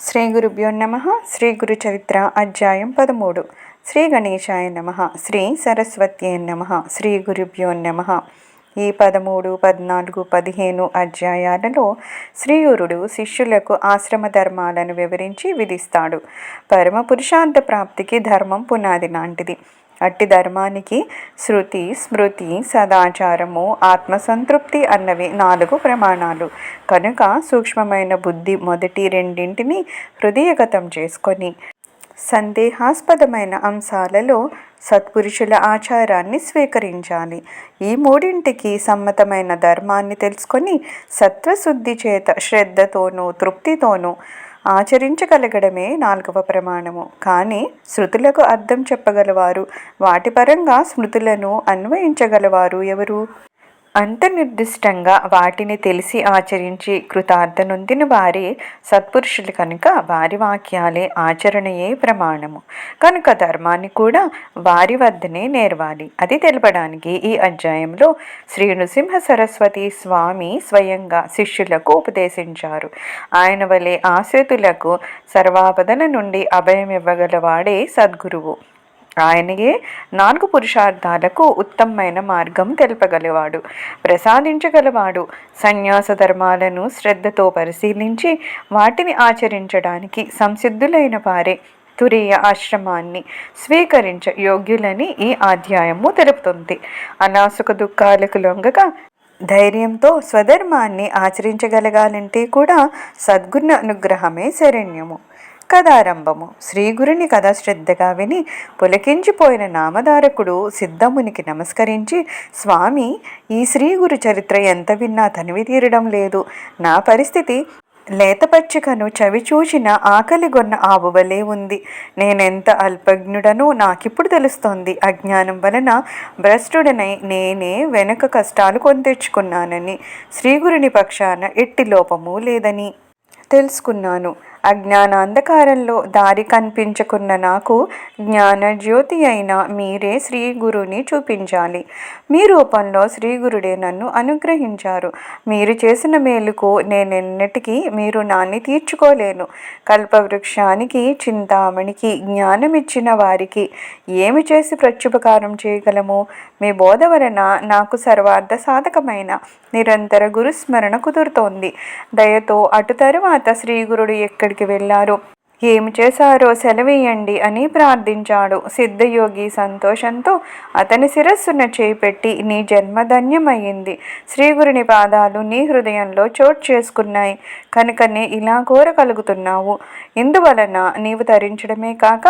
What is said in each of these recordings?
శ్రీ గురుభ్యో నమ శ్రీ గురు చరిత్ర అధ్యాయం పదమూడు. శ్రీ గణేశాయ నమ శ్రీ సరస్వత్యే నమ శ్రీ గురుభ్యో నమ. ఈ పదమూడు పద్నాలుగు పదిహేను అధ్యాయాలలో శ్రీయురుడు శిష్యులకు ఆశ్రమ ధర్మాలను వివరించి విధిస్తాడు. పరమ పురుషార్థ ప్రాప్తికి ధర్మం పునాది లాంటిది. అట్టి ధర్మానికి శృతి స్మృతి సదాచారము ఆత్మసంతృప్తి అన్నవి నాలుగు ప్రమాణాలు. కనుక సూక్ష్మమైన బుద్ధి మొదటి రెండింటిని హృదయగతం చేసుకొని సందేహాస్పదమైన అంశాలలో సత్పురుషుల ఆచారాన్ని స్వీకరించాలి. ఈ మూడింటికి సమ్మతమైన ధర్మాన్ని తెలుసుకొని సత్వశుద్ధి చేత శ్రద్ధతోనూ తృప్తితోనూ ఆచరించగలగడమే నాలుగవ ప్రమాణము. కానీ శృతులకు అర్థం చెప్పగలవారు. వాటి పరంగా స్మృతులను అన్వయించగలవారు ఎవరు? అంత నిర్దిష్టంగా వాటిని తెలిసి ఆచరించి కృతార్థనొందిన వారే సత్పురుషులు కనుక వారి వాక్యాలే ఆచరణయే ప్రమాణము. కనుక ధర్మాన్ని కూడా వారి వద్దనే నేర్వాలి. అది తెలపడానికి ఈ అధ్యాయంలో శ్రీ నృసింహ సరస్వతి స్వామి స్వయంగా శిష్యులకు ఉపదేశించారు. ఆయన వలె ఆశ్రితులకు సర్వాపదన నుండి అభయం ఇవ్వగలవాడే సద్గురువు. ఆయనయే నాలుగు పురుషార్థాలకు ఉత్తమమైన మార్గం తెలుపగలవాడు ప్రసాదించగలవాడు. సన్యాస ధర్మాలను శ్రద్ధతో పరిశీలించి వాటిని ఆచరించడానికి సంసిద్ధులైన వారే తురీయ ఆశ్రమాన్ని స్వీకరించ యోగ్యులని ఈ అధ్యాయము తెలుపుతుంది. అనాసుక దుఃఖాలకు లొంగగా ధైర్యంతో స్వధర్మాన్ని ఆచరించగలగాలంటే కూడా సద్గుణ అనుగ్రహమే శరణ్యము. కథారంభము శ్రీగురుని కథ శ్రద్ధగా విని పులకించిపోయిన నామధారకుడు సిద్ధమునికి నమస్కరించి స్వామి ఈ శ్రీగురు చరిత్ర ఎంత విన్నా తనివి తీరడం లేదు. నా పరిస్థితి లేతపచ్చికను చవి చూచిన ఆకలిగొన్న ఆవువలే ఉంది. నేనెంత అల్పజ్ఞుడనో నాకిప్పుడు తెలుస్తోంది. అజ్ఞానం వలన భ్రష్టుడనై నేనే వెనుక కష్టాలు కొని తెచ్చుకున్నానని శ్రీగురుని పక్షాన ఎట్టి లోపము లేదని తెలుసుకున్నాను. అజ్ఞాన అంధకారంలో దారి కనిపించకున్న నాకు జ్ఞాన జ్యోతి అయిన మీరే శ్రీ గురుని చూపించాలి. మీ రూపంలో శ్రీ గురుడే నన్ను అనుగ్రహించారు. మీరు చేసిన మేలుకు నేనెన్నటికీ మీరు నాన్ని తీర్చుకోలేను. కల్పవృక్షానికి చింతామణికి జ్ఞానం ఇచ్చిన వారికి ఏమి చేసి ప్రత్యుపకారం చేయగలము? మీ బోధ వలన నాకు సర్వార్థ సాధకమైన నిరంతర గురుస్మరణ కుదురుతోంది. దయతో అటు తరువాత శ్రీ గురుడు ఎక్కడికి వెళ్ళారు. ఏమి చేశారో సెలవేయండి అని ప్రార్థించాడు. సిద్ధయోగి సంతోషంతో అతని శిరస్సున చేపెట్టి నీ జన్మధన్యమైంది శ్రీగురుని పాదాలు నీ హృదయంలో చోటు చేసుకున్నాయి. కనుకనే ఇలా కోరగలుగుతున్నావు. ఇందువలన నీవు తరించడమే కాక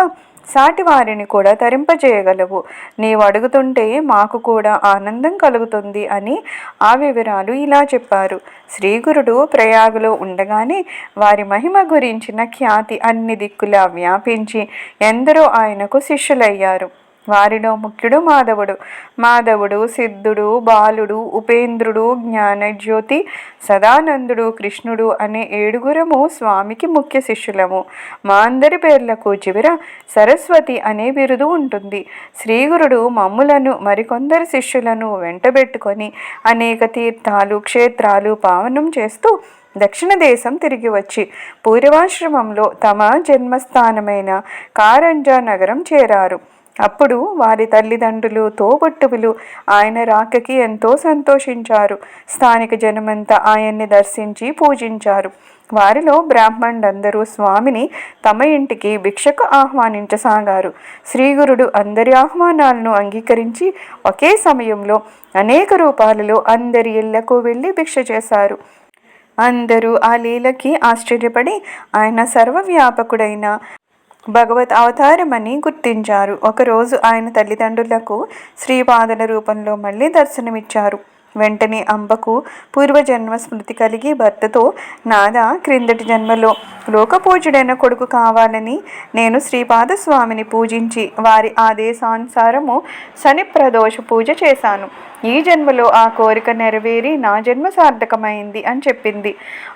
సాటి వారిని కూడా తరింపజేయగలవు. నీవు అడుగుతుంటే మాకు కూడా ఆనందం కలుగుతుంది అని ఆ వివరాలు ఇలా చెప్పారు. శ్రీగురుడు ప్రయాగలో ఉండగానే వారి మహిమ గురించిన ఖ్యాతి అన్ని దిక్కులా వ్యాపించి ఎందరో ఆయనకు శిష్యులయ్యారు. వారిలో ముఖ్యుడు మాధవుడు. మాధవుడు సిద్ధుడు బాలుడు ఉపేంద్రుడు జ్ఞానజ్యోతి సదానందుడు కృష్ణుడు అనే ఏడుగురము స్వామికి ముఖ్య శిష్యులము. మా అందరి పేర్లకు చివర సరస్వతి అనే బిరుదు ఉంటుంది. శ్రీగురుడు మమ్ములను మరికొందరు శిష్యులను వెంటబెట్టుకొని అనేక తీర్థాలు క్షేత్రాలు పావనం చేస్తూ దక్షిణ దేశం తిరిగి వచ్చి పూర్వాశ్రమంలో తమ జన్మస్థానమైన కారంజా నగరం చేరారు. అప్పుడు వారి తల్లిదండ్రులు తోబుట్టువులు ఆయన రాకకి ఎంతో సంతోషించారు. స్థానిక జనమంతా ఆయన్ని దర్శించి పూజించారు. వారిలో బ్రాహ్మణులందరూ స్వామిని తమ ఇంటికి భిక్షకు ఆహ్వానించసాగారు. శ్రీగురుడు అందరి ఆహ్వానాలను అంగీకరించి ఒకే సమయంలో అనేక రూపాలలో అందరి ఇళ్ళకు వెళ్ళి భిక్ష చేశారు. అందరూ ఆ లీలకి ఆశ్చర్యపడి ఆయన సర్వవ్యాపకుడైన భగవత్ అవతారమని గుర్తించారు. ఒకరోజు ఆయన తల్లిదండ్రులకు శ్రీపాదల రూపంలో మళ్ళీ దర్శనమిచ్చారు. వెంటనే అంబకు పూర్వజన్మ స్మృతి కలిగి భర్తతో నాద క్రిందటి జన్మలో లోకపూజుడైన కొడుకు కావాలని నేను శ్రీపాద స్వామిని పూజించి వారి ఆదేశానుసారము శని ప్రదోష పూజ చేశాను. ఈ జన్మలో ఆ కోరిక నెరవేరి నా జన్మ సార్థకమైంది అని చెప్పింది.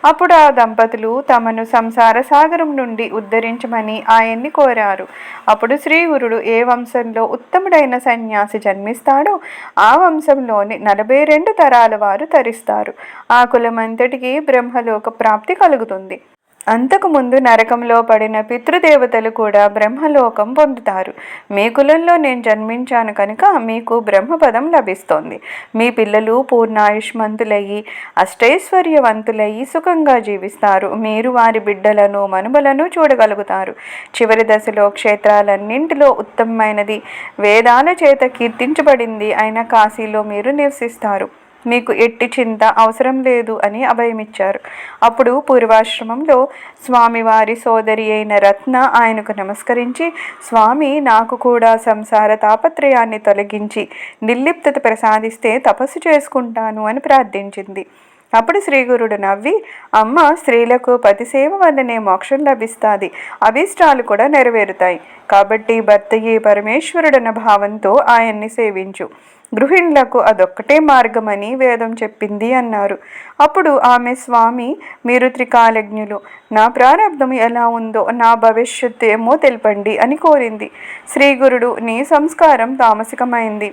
అప్పుడు ఆ దంపతులు తమను సంసార సాగరం నుండి ఉద్ధరించమని ఆయన్ని కోరారు. అప్పుడు శ్రీగురుడు ఏ వంశంలో ఉత్తముడైన సన్యాసి జన్మిస్తాడో ఆ వంశంలోని నలభై రెండు తరాల వారు తరిస్తారు. ఆ కులమంతటికి బ్రహ్మలోక ప్రాప్తి కలుగుతుంది. అంతకుముందు నరకంలో పడిన పితృదేవతలు కూడా బ్రహ్మలోకం పొందుతారు. మీ కులంలో నేను జన్మించాను కనుక మీకు బ్రహ్మపదం లభిస్తోంది. మీ పిల్లలు పూర్ణాయుష్మంతులయ్యి అష్టైశ్వర్యవంతులయ్యి సుఖంగా జీవిస్తారు. మీరు వారి బిడ్డలను మనుమలను చూడగలుగుతారు. చివరి దశలో క్షేత్రాలన్నింటిలో ఉత్తమమైనది వేదాల చేత కీర్తించబడింది అయిన కాశీలో మీరు నివసిస్తారు. మీకు ఎట్టి చింత అవసరం లేదు అని అభయమిచ్చారు. అప్పుడు పూర్వాశ్రమంలో స్వామివారి సోదరి అయిన రత్న ఆయనకు నమస్కరించి స్వామి నాకు కూడా సంసార తాపత్రయాన్ని తొలగించి నిర్లిప్తత ప్రసాదిస్తే తపస్సు చేసుకుంటాను అని ప్రార్థించింది. అప్పుడు శ్రీగురుడు నవ్వి అమ్మ స్త్రీలకు పతిసేవ వల్లనే మోక్షం లభిస్తుంది. అభీష్టాలు కూడా నెరవేరుతాయి. కాబట్టి భర్తయ్యే పరమేశ్వరుడన్న భావంతో ఆయన్ని సేవించు. గృహిణులకు అదొక్కటే మార్గమని వేదం చెప్పింది అన్నారు. అప్పుడు ఆమె స్వామి మీరు త్రికాలజ్ఞులు. నా ప్రారంభం ఎలా ఉందో నా భవిష్యత్తు ఏమో తెలపండి అని కోరింది. శ్రీగురుడు నీ సంస్కారం తామసికమైంది.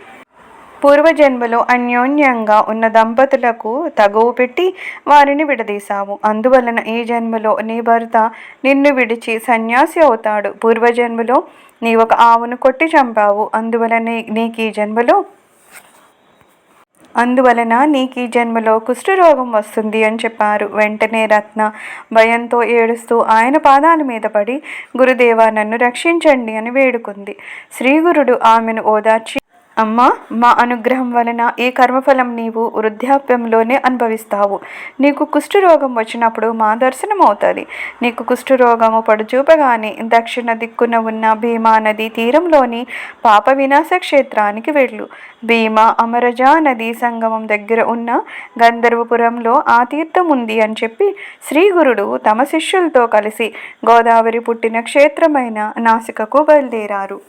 పూర్వజన్మలో అన్యోన్యంగా ఉన్న దంపతులకు తగువు పెట్టి వారిని విడదీశావు. అందువలన ఈ జన్మలో నీ భర్త నిన్ను విడిచి సన్యాసి అవుతాడు. పూర్వజన్మలో నీ ఒక ఆవును కొట్టి చంపావు. అందువలన నీకు ఈ జన్మలో అందువలన నీకు ఈ జన్మలో కుష్ఠరోగం వస్తుంది అని చెప్పారు. వెంటనే రత్న భయంతో ఏడుస్తూ ఆయన పాదాల మీద పడి గురుదేవా నన్ను రక్షించండి అని వేడుకుంది. శ్రీగురుడు ఆమెను ఓదార్చి అమ్మా మా అనుగ్రహం వలన ఈ కర్మఫలం నీవు వృద్ధాప్యంలోనే అనుభవిస్తావు. నీకు కుష్ఠరోగం వచ్చినప్పుడు మా దర్శనం అవుతుంది నీకు కుష్ఠరోగము పడుచూపగానే దక్షిణ దిక్కున ఉన్న భీమా నది తీరంలోని పాప వినాశ క్షేత్రానికి వెళ్ళు. భీమా అమరజా నదీ సంగమం దగ్గర ఉన్న గంధర్వపురంలో ఆ తీర్థం ఉంది అని చెప్పి శ్రీగురుడు తమ శిష్యులతో కలిసి గోదావరి పుట్టిన క్షేత్రమైన నాసికకు బయలుదేరారు.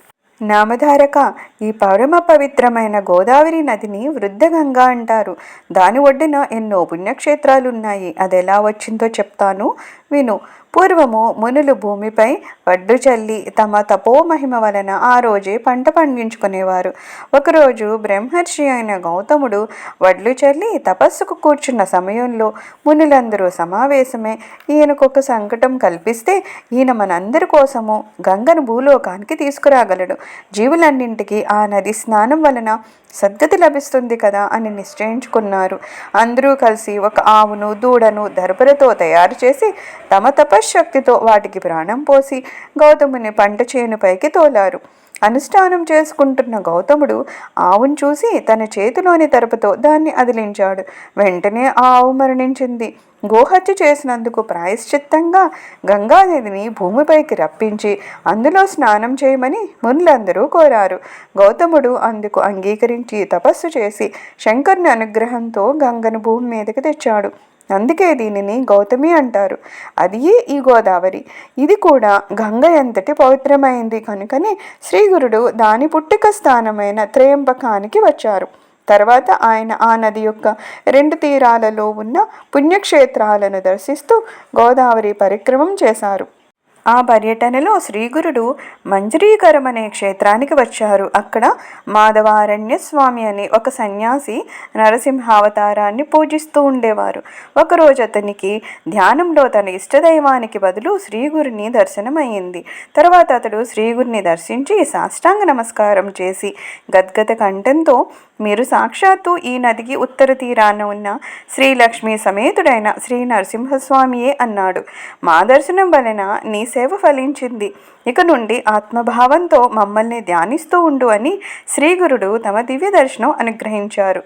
నామధారక ఈ పరమ పవిత్రమైన గోదావరి నదిని వృద్ధగంగా అంటారు. దాని ఒడ్డున ఎన్నో పుణ్యక్షేత్రాలున్నాయి. అది ఎలా వచ్చిందో చెప్తాను. విను. పూర్వము మునులు భూమిపై వడ్లు చల్లి తమ తపోమహిమ వలన ఆ రోజే పంట పండించుకునేవారు. ఒకరోజు బ్రహ్మర్షి అయిన గౌతముడు వడ్లు చల్లి తపస్సుకు కూర్చున్న సమయంలో మునులందరూ సమావేశమై ఈయనకొక సంకటం కల్పిస్తే ఈయన మనందరి కోసము గంగను భూలోకానికి తీసుకురాగలడు. జీవులన్నింటికి ఆ నది స్నానం వలన సద్గతి లభిస్తుంది కదా అని నిశ్చయించుకున్నారు. అందరూ కలిసి ఒక ఆవును దూడను దర్పరతో తయారు చేసి తమ తపశ్శక్తితో వాటికి ప్రాణం పోసి గౌతముని పంట చేనుపైకి తోలారు. అనుష్ఠానం చేసుకుంటున్న గౌతముడు ఆవును చూసి తన చేతిలోని తరపుతో దాన్ని అదిలించాడు. వెంటనే ఆ ఆవు మరణించింది. గోహత్య చేసినందుకు ప్రాయశ్చిత్తంగా గంగానదిని భూమిపైకి రప్పించి అందులో స్నానం చేయమని మునులందరూ కోరారు. గౌతముడు అందుకు అంగీకరించి తపస్సు చేసి శంకరుని అనుగ్రహంతో గంగను భూమి మీదకి తెచ్చాడు. అందుకే దీనిని గౌతమి అంటారు. అది ఈ గోదావరి? ఇది కూడా గంగ ఎంతటి పవిత్రమైంది. కనుకనే శ్రీగురుడు దాని పుట్టిక స్థానమైన త్రయంబకానికి వచ్చారు. తర్వాత ఆయన ఆ నది యొక్క రెండు తీరాలలో ఉన్న పుణ్యక్షేత్రాలను దర్శిస్తూ గోదావరి పరిక్రమం చేశారు. ఆ పర్యటనలో శ్రీగురుడు మంజరీకరం అనే క్షేత్రానికి వచ్చారు. అక్కడ మాధవారణ్య స్వామి అనే ఒక సన్యాసి నరసింహావతారాన్ని పూజిస్తూ ఉండేవారు. ఒకరోజు అతనికి ధ్యానంలో తన ఇష్టదైవానికి బదులు శ్రీగురిని దర్శనమయ్యింది. తర్వాత అతడు శ్రీగురిని దర్శించి సాష్టాంగ నమస్కారం చేసి గద్గద కంఠంతో మీరు సాక్షాత్తు ఈ నదికి ఉత్తర తీరాన ఉన్న శ్రీలక్ష్మి సమేతుడైన శ్రీ నరసింహస్వామియే అన్నాడు. మా దర్శనం వలన నీ సేవ ఫలించింది. ఇక నుండి ఆత్మభావంతో మమ్మల్ని ధ్యానిస్తూ ఉండు అని శ్రీగురుడు తమ దివ్య దర్శనం అనుగ్రహించారు.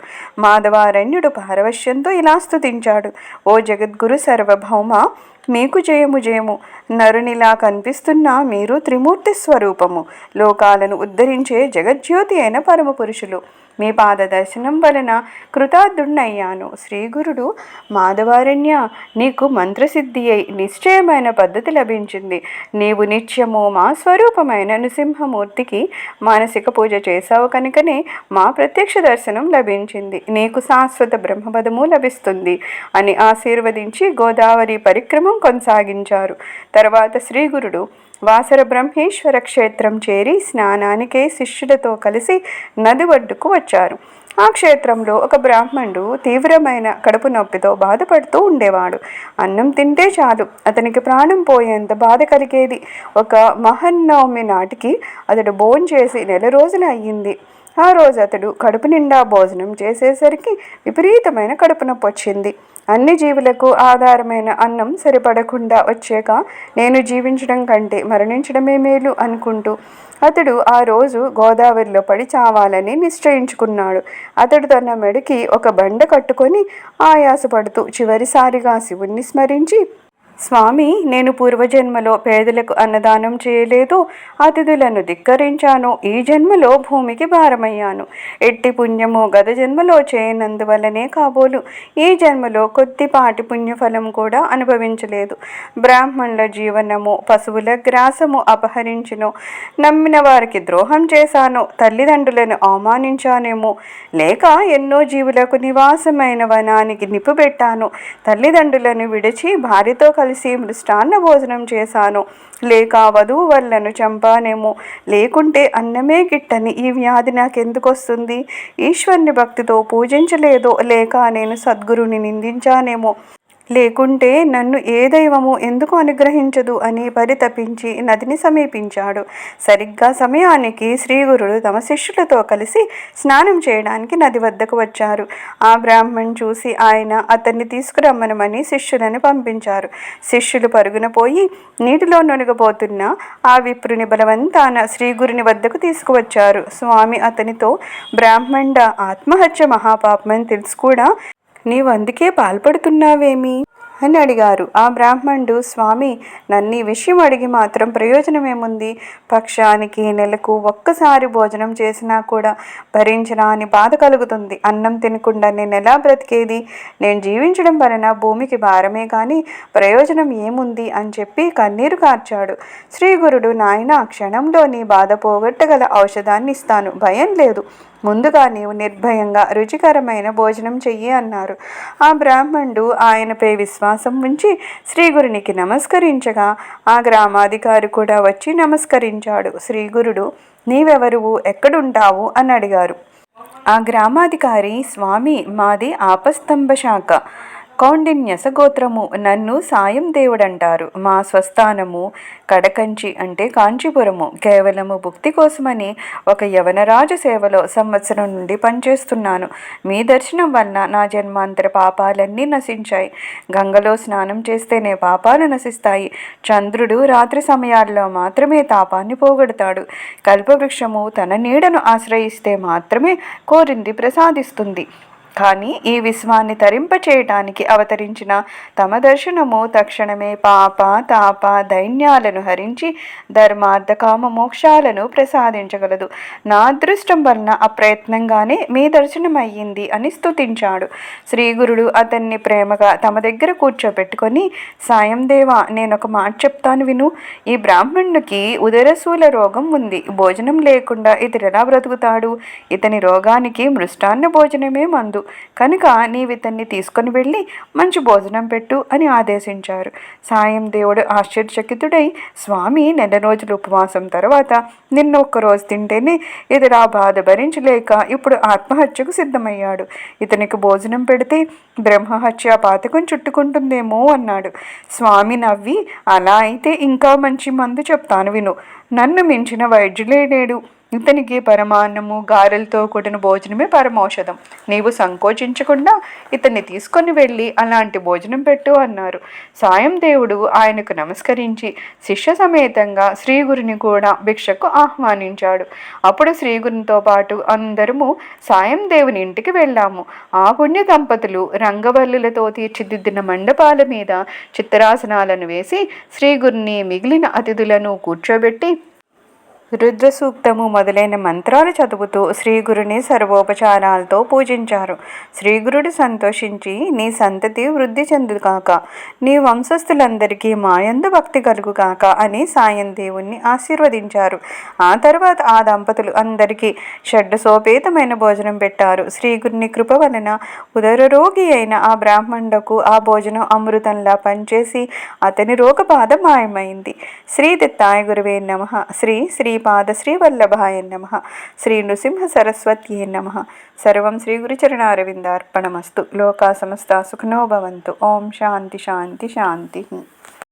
మాధవారణ్యుడు పారవశ్యంతో ఇలా స్థుతించాడు ఓ జగద్గురు సర్వభౌమ మీకు జయము జయము. నరునిలా కనిపిస్తున్న మీరు త్రిమూర్తి స్వరూపము. లోకాలను ఉద్ధరించే జగజ్యోతి అయిన పరమ పురుషులు మీ పాద దర్శనం వలన కృతార్థుణ్ణయ్యాను. శ్రీగురుడు మాధవారణ్య నీకు మంత్రసిద్ధి అయి నిశ్చయమైన పద్ధతి లభించింది. నీవు నిత్యము మా స్వరూపమైన నృసింహమూర్తికి మానసిక పూజ చేశావు కనుకనే మా ప్రత్యక్ష దర్శనం లభించింది. నీకు శాశ్వత బ్రహ్మపదము లభిస్తుంది అని ఆశీర్వదించి గోదావరి పరిక్రమం కొనసాగించారు. తర్వాత శ్రీగురుడు వాసర బ్రహ్మేశ్వర క్షేత్రం చేరి స్నానానికే శిష్యులతో కలిసి నది ఒడ్డుకు వచ్చారు. ఆ క్షేత్రంలో ఒక బ్రాహ్మణుడు తీవ్రమైన కడుపు నొప్పితో బాధపడుతూ ఉండేవాడు. అన్నం తింటే చాలు. అతనికి ప్రాణం పోయేంత బాధ కలిగేది. ఒక మహన్నవమి నాటికి అతడు భోంచేసి నెల రోజులు అయ్యింది. ఆ రోజు అతడు కడుపు నిండా భోజనం చేసేసరికి విపరీతమైన కడుపు నొప్పి వచ్చింది. అన్ని జీవులకు ఆధారమైన అన్నం సరిపడకుండా వచ్చాక నేను జీవించడం కంటే మరణించడమే మేలు అనుకుంటూ అతడు ఆ రోజు గోదావరిలో పడి చావాలని నిశ్చయించుకున్నాడు. అతడు తన మెడకి ఒక బండ కట్టుకొని ఆయాసపడుతూ చివరిసారిగా శివుణ్ణి స్మరించి స్వామి నేను పూర్వజన్మలో పేదలకు అన్నదానం చేయలేదు అతిథులను ధిక్కరించాను. ఈ జన్మలో భూమికి భారమయ్యాను. ఎట్టి పుణ్యము గత జన్మలో చేయనందువలనే కాబోలు. ఈ జన్మలో కొద్దిపాటి పుణ్యఫలం కూడా అనుభవించలేదు. బ్రాహ్మణుల జీవనము పశువుల గ్రాసము అపహరించును. నమ్మిన వారికి ద్రోహం చేశాను. తల్లిదండ్రులను అవమానించానేమో. లేక ఎన్నో జీవులకు నివాసమైన వనానికి నిప్పు పెట్టాను. తల్లిదండ్రులను విడిచి భార్యతో కలిసి కలిసి మృష్టాన్న భోజనం చేశాను. లేక వధువు వల్లను చంపానేమో. లేకుంటే అన్నమే గిట్టని ఈ వ్యాధి నాకెందుకు వస్తుంది ఈశ్వరుని భక్తితో పూజించలేదో లేక నేను సద్గురుని నిందించానేమో. లేకుంటే నన్ను ఏ దైవము ఎందుకు అనుగ్రహించదు అని పరితపించి నదిని సమీపించాడు. సరిగ్గా సమయానికి శ్రీగురుడు తమ శిష్యులతో కలిసి స్నానం చేయడానికి నది వద్దకు వచ్చారు. ఆ బ్రాహ్మణ్ చూసి ఆయన అతన్ని తీసుకురమ్మనమని శిష్యులను పంపించారు. శిష్యులు పరుగున పోయి నీటిలో నొనగబోతున్న ఆ విప్రుని బలవంతాన శ్రీగురుని వద్దకు తీసుకువచ్చారు. స్వామి అతనితో బ్రాహ్మణ ఆత్మహత్య మహాపాపమని తెలుసు కూడా నీవు అందుకే పాల్పడుతున్నావేమి? అని అడిగారు. ఆ బ్రాహ్మణుడు స్వామి నన్ను ఈ విషయం అడిగి మాత్రం ప్రయోజనమేముంది? పక్షానికి నెలకు ఒక్కసారి భోజనం చేసినా కూడా భరించరాని బాధ కలుగుతుంది. అన్నం తినకుండా నేను ఎలా బ్రతికేది? నేను జీవించడం వలన భూమికి భారమే కానీ ప్రయోజనం ఏముంది? అని చెప్పి కన్నీరు కార్చాడు. శ్రీ గురుడు నాయన క్షణంలో నీ బాధ పోగొట్టగల ఔషధాన్ని ఇస్తాను భయం లేదు. ముందుగా నీవు నిర్భయంగా రుచికరమైన భోజనం చెయ్యి అన్నారు. ఆ బ్రాహ్మణుడు ఆయనపై విశ్వాసం ఉంచి శ్రీగురునికి నమస్కరించగా ఆ గ్రామాధికారి కూడా వచ్చి నమస్కరించాడు. శ్రీగురుడు నీవెవరువు ఎక్కడుంటావు? అని అడిగారు. ఆ గ్రామాధికారి స్వామి మాది ఆపస్తంభ శాఖ కౌండిన్యస గోత్రము నన్ను సాయం దేవుడంటారు. మా స్వస్థానము కడకంచి అంటే కాంచీపురము. కేవలము భుక్తి కోసమని ఒక యవనరాజు సేవలో సంవత్సరం నుండి పనిచేస్తున్నాను. మీ దర్శనం వలన నా జన్మాంతర పాపాలన్నీ నశించాయి. గంగలో స్నానం చేస్తేనే పాపాలు నశిస్తాయి. చంద్రుడు రాత్రి సమయాల్లో మాత్రమే తాపాన్ని పోగొడతాడు. కల్పవృక్షము తన నీడను ఆశ్రయిస్తే మాత్రమే కోరింది ప్రసాదిస్తుంది. కానీ ఈ విశ్వాన్ని తరింపచేయటానికి అవతరించిన తమ దర్శనము తక్షణమే పాప తాప దైన్యాలను హరించి ధర్మార్థ కామ మోక్షాలను ప్రసాదించగలదు. నా అదృష్టం వలన అప్రయత్నంగానే మీ దర్శనం అని అని స్తుతించాడు. శ్రీగురుడు అతన్ని ప్రేమగా తమ దగ్గర కూర్చోబెట్టుకొని సాయం దేవా నేను ఒక మాట చెప్తాను విను. ఈ బ్రాహ్మణునికి ఉదరశూల రోగం ఉంది. భోజనం లేకుండా ఇతడు ఎలా బ్రతుకుతాడు? ఇతని రోగానికి మృష్టాన్న భోజనమే మందు. కనుక నీవితన్ని తీసుకొని వెళ్ళి మంచి భోజనం పెట్టు అని ఆదేశించారు. సాయం దేవుడు ఆశ్చర్యచకితుడై స్వామి నెల రోజులు ఉపవాసం తర్వాత నిన్న ఒక్క రోజు తింటేనే ఇతడు ఆ బాధ భరించలేక ఇప్పుడు ఆత్మహత్యకు సిద్ధమయ్యాడు. ఇతనికి భోజనం పెడితే బ్రహ్మహత్య పాతకం చుట్టుకుంటుందేమో అన్నాడు. స్వామి నవ్వి అలా అయితే ఇంకా మంచి మందు చెప్తాను విను. నన్ను మించిన వైద్యులే లేడు. ఇతనికి పరమాన్నము గారెలతో కూడిన భోజనమే పరమౌషధం. నీవు సంకోచించకుండా ఇతన్ని తీసుకొని వెళ్ళి అలాంటి భోజనం పెట్టు అన్నారు. సాయం దేవుడు ఆయనకు నమస్కరించి శిష్య సమేతంగా శ్రీగురిని కూడా భిక్షకు ఆహ్వానించాడు. అప్పుడు శ్రీగురితో పాటు అందరము సాయం దేవుని ఇంటికి వెళ్ళాము. ఆ పుణ్య దంపతులు రంగవల్లులతో తీర్చిదిద్దిన మండపాల మీద చిత్రాసనాలను వేసి శ్రీగురిని మిగిలిన అతిథులను కూర్చోబెట్టి రుద్ర సూక్తము మొదలైన మంత్రాలు చదువుతూ శ్రీగురుని సర్వోపచారాలతో పూజించారు. శ్రీగురుడు సంతోషించి నీ సంతతి వృద్ధి చెందుగాక నీ వంశస్థులందరికీ మాయందు భక్తి కలుగుగాక అని సాయం దేవుణ్ణి ఆశీర్వదించారు. ఆ తర్వాత ఆ దంపతులు అందరికీ షడ్డసోపేతమైన భోజనం పెట్టారు. శ్రీగురుని కృప వలన ఉదర రోగి అయిన ఆ బ్రాహ్మణుడకు ఆ భోజనం అమృతంలా పనిచేసి అతని రోగ బాధ మాయమైంది. శ్రీ దత్తాయ గురువే నమ. శ్రీ శ్రీ శ్రీపాద శ్రీవల్లభాయ నమ. శ్రీ నృసింహ సరస్వత్యే నమ. సర్వం శ్రీ గురుచరణారవిందార్పణమస్తు. లోకా సమస్త సుఖనోభవంతు ఓం శాంతి శాంతి శాంతి.